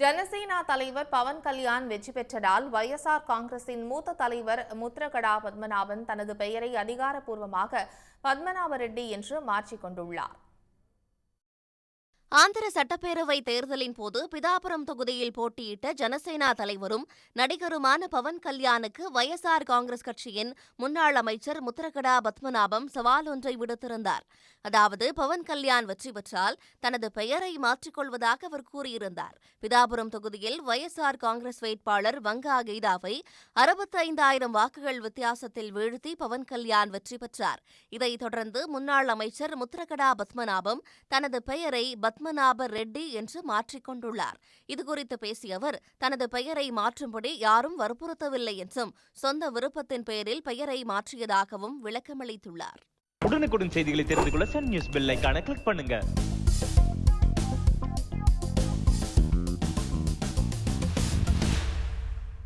ஜனசேனா தலைவர் பவன் கல்யாண் வெற்றி பெற்றதால் வைஎஸ்ஆர் காங்கிரசின் மூத்த தலைவர் முத்ரகடா பத்மநாபன் தனது பெயரை அதிகாரப்பூர்வமாக பத்மநாப ரெட்டி என்று மாற்றிக் கொண்டுள்ளார் ஆந்திர சட்டப்பேரவை தேர்தலின் போது பிதாபுரம் தொகுதியில் போட்டியிட்ட ஜனசேனா தலைவரும் நடிகருமான பவன் கல்யாணுக்கு வைஎஸ்ஆர் காங்கிரஸ் கட்சியின் முன்னாள் அமைச்சர் முத்திரகடா பத்மநாபம் சவால் ஒன்றை விடுத்திருந்தார். அதாவது பவன் கல்யாண் வெற்றி பெற்றால் தனது பெயரை மாற்றிக்கொள்வதாக அவர் கூறியிருந்தார். பிதாபுரம் தொகுதியில் வைஎஸ்ஆர் காங்கிரஸ் வேட்பாளர் வங்கா கீதாவை அறுபத்தைந்தாயிரம் வாக்குகள் வித்தியாசத்தில் வீழ்த்தி பவன் கல்யாண் வெற்றி பெற்றார். இதைத் தொடர்ந்து முன்னாள் அமைச்சர் முத்திரகடா பத்மநாபம் தனது பெயரை பத்ம பத்மநாப ரெட்டி என்று மாற்றிக்கொண்டுள்ளார் இதுகுறித்து பேசிய அவர் தனது பெயரை மாற்றும்படி யாரும் வற்புறுத்தவில்லை என்றும் சொந்த விருப்பத்தின் பெயரில் பெயரை மாற்றியதாகவும் விளக்கமளித்துள்ளார். உடனுக்குடன் செய்திகளை தெரிந்து கொள்ள சன் நியூஸ் பெல் கிளிக் பண்ணுங்க.